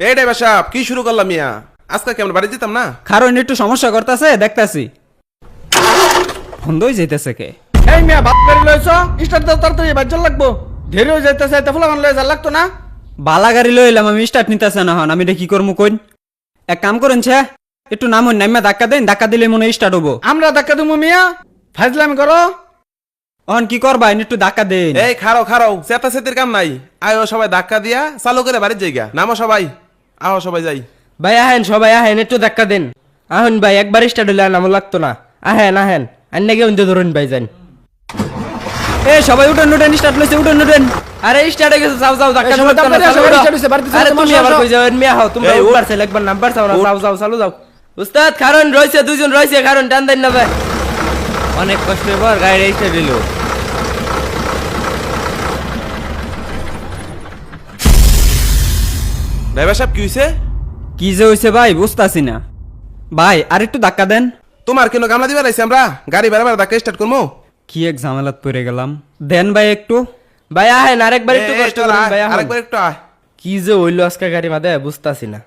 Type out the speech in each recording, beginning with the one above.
এই ড্রাইভার সাহেব কি শুরু করলাম মিয়া? আজকে কেমন বাড়ি যেতাম না? কারণ একটু সমস্যা করতেছে দেখতাছি। বন্ধই যাইতেছে কে? এই মিয়া ভাত বের লইছ? স্টার্ট দাও তাড়াতাড়ি বাজ্য লাগবো। ধীরে হয়ে যাইতেছে তা ফুলামান লয়ে যা লাগতো না? বালা গাড়ি লই এলাম আমি স্টার্ট নিতেছে না হন আমি এটা কি করব কইন? এক কাম করেন ছে একটু নাম হন নামে ধাক্কা দেন ধাক্কা দিলে মনে স্টার্ট হব। আমরা ধাক্কা দিমু মিয়া ফাজলামি করো। অন কি করবা একটু ধাক্কা দেন। এই খারো খারো চেতা চেতির কাম নাই। আয়ো সবাই ধাক্কা দিয়া চালু করে বাড়ির জায়গা নামো সবাই। আহো সবাই যাই। ভাই আহেন সবাই আহেন একটু ধাক্কা দেন। আহেন ভাই একবার স্টার্ট হলে নামও লাগতো না। আহেন আহেন আন্না গিয়ে উনতে ধরুন ভাই যান। এ সবাই উঠেন উঠেন স্টার্ট লইছে উঠেন উঠেন। আরে স্টার্ট হয়ে গেছে যাও যাও ধাক্কা সবাই হইছে, বাড়িতে আরে তুমি আবার কই যাবেন মিয়া হও তোমরা। উঠবার একবার নাম্বার চাও না যাও যাও চালু যাও। উস্তাদ কারণ রয়েছে দুজন রয়েছে কারণ টান দেন না ভাই। অনেক কষ্টের পর গাড়ি স্টার্ট ড্রাইভার সাহেব কি হয়েছে কি যে হইছে ভাই বুঝতাছি না। ভাই আর একটু ধাক্কা দেন। তোমার কেন গামলা দিবার আইছি? আমরা গাড়ি বারবার ধাক্কা স্টার্ট করব কি এক ঝামেলাত পড়ে গেলাম। দেন ভাই একটু। ভাই আহেন আরেকবার একটু কষ্ট করুন ভাই আরেকবার একটু আয়। কি যে হইল আজকে গাড়ি মাদে বুঝতাছি না।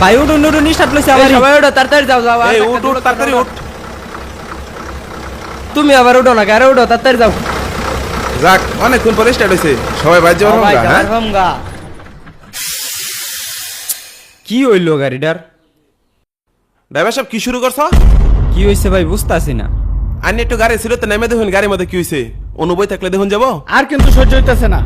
ভাই স্টার্ট লইছে আবার সবাই ওঠো তাড়াতাড়ি যাও যাও এই উঠ উঠ তাড়াতাড়ি উঠ। তুমি আবার উঠো না আরে উঠো তাড়াতাড়ি যাও। যাক অনেকক্ষণ পরে স্টার্ট হয়েছে সবাই বাড়ি যাওয়ার হ্যাঁ। কি হইল গাড়িটার? ড্রাইভার সাহেব কি শুরু করছ? কি হইছে ভাই বুঝতাছি না। আনি একটু গাড়ি ছিল তো নেমে দেখুন গাড়ির মধ্যে কি হয়েছে অনুবই থাকলে দেখুন যাব? আর কিন্তু সহ্য হইতেছে না।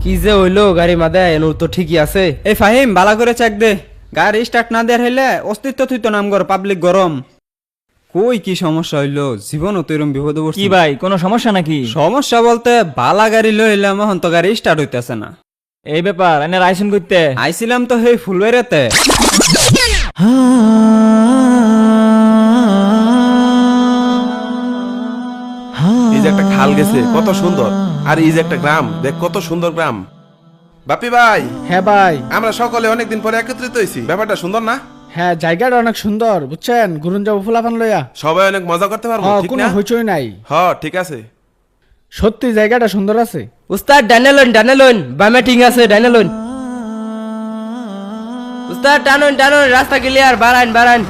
কি যে হইল গাড়ি মাদে এনু তো ঠিকই আছে। এই ফাহিম বালা করে চেক দে। গাড়ি স্টার্ট না দেয়ার হইলে অস্তিত্ব থুইতো নাম গর পাবলিক গরম। কই কি সমস্যা হইল? জীবন তো এরম বিপদে পড়ছি। কি ভাই কোনো সমস্যা নাকি? সমস্যা বলতে বালা গাড়ি লই এলাম এখন তো গাড়ি স্টার্ট হইতেছে না। এই ব্যাপার এনে রাইসন করতে আইছিলাম তো এই যে একটা খাল গেছে কত সুন্দর। আর এই যে একটা গ্রাম দেখ কত সুন্দর গ্রাম। বাপি ভাই। হ্যাঁ ভাই। আমরা সকলে অনেকদিন পরে একত্রিত হয়েছি। ব্যাপারটা সুন্দর না? হ্যাঁ জায়গাটা অনেক সুন্দর বুঝছেন? যাব ফুলাফান লইয়া। সবাই অনেক মজা করতে পারব হ্যাঁ ঠিক কোনো না? হইচই নাই। হ ঠিক আছে। সত্যি জায়গাটা সুন্দর আছে? উস্তাদ ডানেলন ডানেলন বামে ঠিক আছে ডানেলন। উস্তাদ টানুন টানুন রাস্তা ক্লিয়ার বাড়ান বাড়ান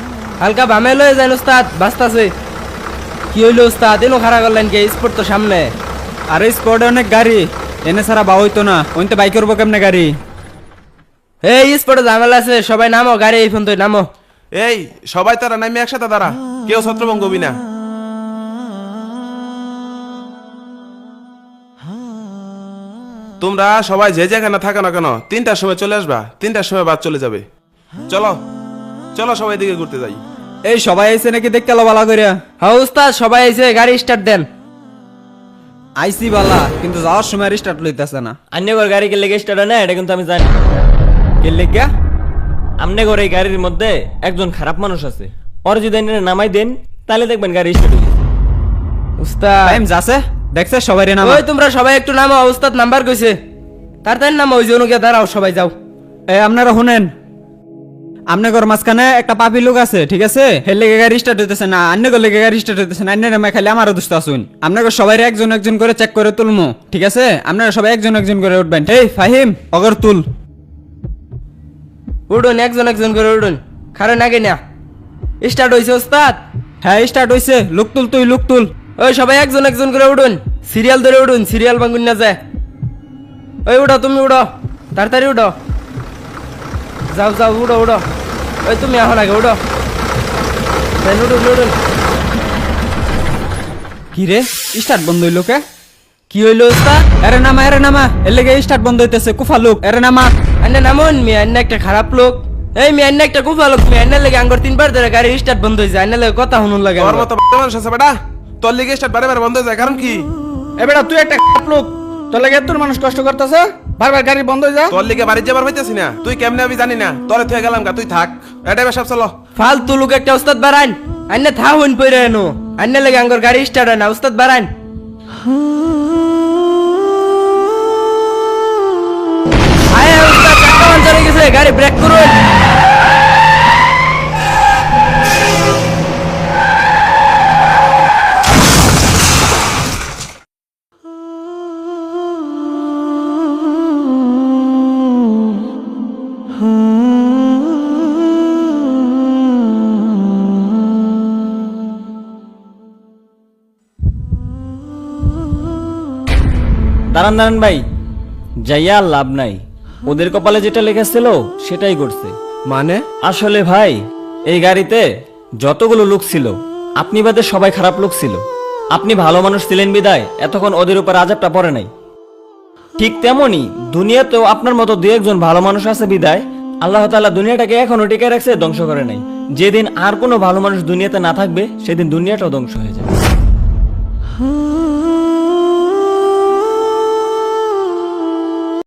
হালকা বামে লয়ে যান উস্তাদ বাস্তাছে কি হইল উস্তাদ? এনো খারাপ করলেন কে? স্পোর্ট তো সামনে। আরে স্পটে অনেক গাড়ি। এনে ছাড়া বা হইতো না। ওইতে বাইক করব কেমনে গাড়ি? এই স্পোর্টে ঝামেলা আছে। সবাই নামো গাড়ি এই ফোন তো নামো। এই সবাই তারা নামি একসাথে দাঁড়া। কেউ ছত্রভঙ্গ না। তোমরা সবাই যে যেখানে থাকো না কেন তিনটার সময় চলে আসবা তিনটার সময় বাদ চলে যাবে। চলো চলো সবাই দিকে ঘুরতে যাই। এই সবাই আইছে নাকি দেখতে লো বালা করিয়া হ্যাঁ উস্তাদ সবাই এসে গাড়ি স্টার্ট দেন। আইসি বালা কিন্তু যাওয়ার সময় স্টার্ট লইতেছে না। আন্যগর গাড়ি কে লেগে স্টার্ট না এটা কিন্তু আমি জানি। কে লেগা আমনে ঘর এই গাড়ির মধ্যে একজন খারাপ মানুষ আছে। ওর যদি এনে নামাই দেন তাহলে দেখবেন গাড়ি স্টার্ট। উস্তাদ। টাইম যাচ্ছে। দেখছে সবাই নাম। ওই তোমরা সবাই একটু নামো উস্তাদ নাম্বার কইছে। তাড়াতাড়ি নামো ওই জন্য গিয়ে দাঁড়াও সবাই যাও। এই আপনারা শুনেন। আপনার মাঝখানে একটা পাপি লোক আছে ঠিক আছে? হের লেগে গাড়ি স্টার্ট হইতেছে না অন্য লেগে গাড়ি স্টার্ট হইতেছে না অন্য খালি আমারও দুষ্ট আসুন আপনাকে সবাই একজন একজন করে চেক করে তুলমু ঠিক আছে? আপনারা সবাই একজন একজন করে উঠবেন। এই ফাহিম অগর তুল। উঠুন একজন একজন করে উঠুন কারণ আগে না স্টার্ট হয়েছে ওস্তাদ। হ্যাঁ স্টার্ট হইছে। লুক তুল তুই লুক তুল। ওই সবাই একজন একজন করে উঠুন। সিরিয়াল ধরে উঠুন সিরিয়াল ভাঙুন না যায় ওই উঠো তুমি উঠো তাড়াতাড়ি উঠো। যাও যাও উঠো উঠো। ওই তুমি এখন আগে উঠো। উঠুন উঠুন। কি রে? স্টার্ট বন্ধ হইল কে? কি হইল ওস্তাদ এরে নামা এরে নামা। এর লেগে স্টার্ট বন্ধ হইতেছে কুফা লোক। এরে নামা। আন্না নামুন মি আন্না একটা খারাপ লোক। এই মি আন্না একটা কুফা লোক মি আন্নার লেগে আঙ্গর তিনবার ধরে গাড়ি স্টার্ট বন্ধ হয়েছে আন্নার লেগে কথা শুনুন লাগে তোর মতো মানুষ আছে বেটা। তোর লিগে স্টার্ট বারে বারে বন্ধ হয়ে যায় কারণ কি? এ বেটা তুই একটা লোক। তোর লাগে তোর মানুষ কষ্ট করতেছে? বারবার গাড়ি বন্ধ হয়ে যা। তোর লিগে বাড়ি যাবার হইতেছি না। তুই কেমনে আমি জানি না। তোরে থুয়ে গেলাম গা তুই থাক। এটাই সব চলো। ফালতু লোক একটা উস্তাদ বাড়ান আন্না থা হইন পইরে এনো। আন্নার লেগে আঙ্গর গাড়ি স্টার্ট হয় না। উস্তাদ বাড়ান আয় উস্তাদ চাকা হয়ে গেছে। গাড়ি ব্রেক করুন। দাঁড়ান দাঁড়ান ভাই। যাইয়া আর লাভ নাই। ওদের কপালে যেটা লেখা ছিল সেটাই করছে মানে? আসলে ভাই এই গাড়িতে যতগুলো লোক ছিল আপনি বাদে সবাই খারাপ লোক ছিল। আপনি ভালো মানুষ ছিলেন বিদায় এতক্ষণ ওদের উপর আজাবটা পড়ে নাই। ঠিক তেমনই, দুনিয়াতেও আপনার মতো দু একজন ভালো মানুষ আছে বিদায়। আল্লাহ তালা দুনিয়াটাকে এখনও টিকে রাখছে, ধ্বংস করে নাই। যেদিন আর কোনো ভালো মানুষ দুনিয়াতে না থাকবে, সেদিন দুনিয়াটাও ধ্বংস হয়ে যাবে।